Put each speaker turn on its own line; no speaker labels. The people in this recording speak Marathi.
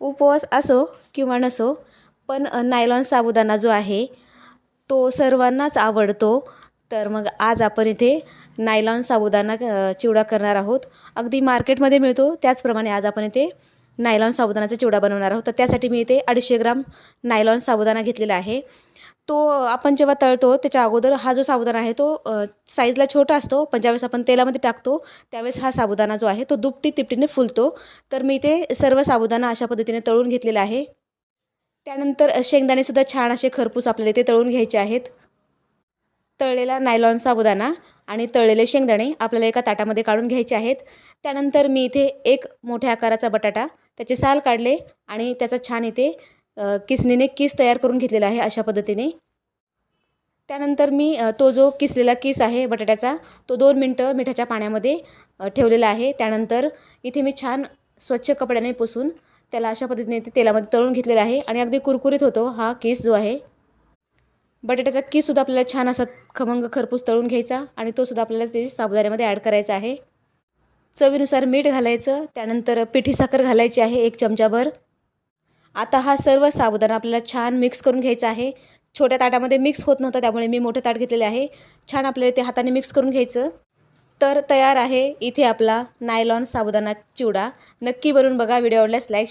उपवास असो किंवा नसो पण नायलॉन साबुदाणा जो आहे तो सर्वांनाच आवडतो. तर मग आज आपण इथे नायलॉन साबुदाणा चिवडा करणार आहोत. अगदी मार्केटमध्ये मिळतो. त्याचप्रमाणे आज आपण इथे नायलॉन साबुदाणाचा चिवडा बनवणार आहोत. तर त्यासाठी मी इथे अडीचशे ग्राम नायलॉन साबुदाणा घेतलेला आहे. तो आपण जेव्हा तळतो त्याच्या अगोदर हा जो साबुदाणा आहे तो साईजला छोटा असतो. पण ज्यावेळेस आपण तेलामध्ये टाकतो त्यावेळेस हा साबुदाणा जो आहे तो दुपटी तिपटीने फुलतो. तर मी ते सर्व साबुदाणा अशा पद्धतीने तळून घेतलेला आहे. त्यानंतर शेंगदाणेसुद्धा छान असे खरपूस आपल्याला इथे तळून घ्यायचे आहेत. तळलेला नायलॉन साबुदाणा आणि तळलेले शेंगदाणे आपल्याला एका ताटामध्ये काढून घ्यायचे आहेत. त्यानंतर मी इथे एक मोठ्या आकाराचा बटाटा त्याचे साल काढले आणि त्याचा छान इथे किसणीने किस तयार करून घेतलेला आहे अशा पद्धतीने. त्यानंतर मी तो जो किसलेला किस आहे बटाट्याचा तो दोन मिनटं मिठाच्या पाण्यामध्ये ठेवलेला आहे. त्यानंतर इथे मी छान स्वच्छ कपड्याने पुसून त्याला अशा पद्धतीने ते तेलामध्ये तळून घेतलेला आहे आणि अगदी कुरकुरीत होतो हा केस जो आहे. बटाट्याचा केससुद्धा आपल्याला छान असा खमंग खरपूस तळून घ्यायचा आणि तोसुद्धा आपल्याला ते साबुदाण्यामध्ये ॲड करायचा आहे. चवीनुसार मीठ घालायचं त्यानंतर पिठी साखर घालायची आहे एक चमचाभर. आता हा सर्व साबुदाणा आपल्याला छान मिक्स करून घ्यायचा आहे. छोट्या ताटामध्ये मिक्स होत नव्हतं त्यामुळे मी मोठं ताट घेतलेले आहे. छान आपल्याला ते हाताने मिक्स करून घ्यायचं. तर तयार आहे इथे आपला नायलॉन साबुदाणा चिवडा. नक्की बनवून बघा व्हिडिओ आवडल्यास लाईक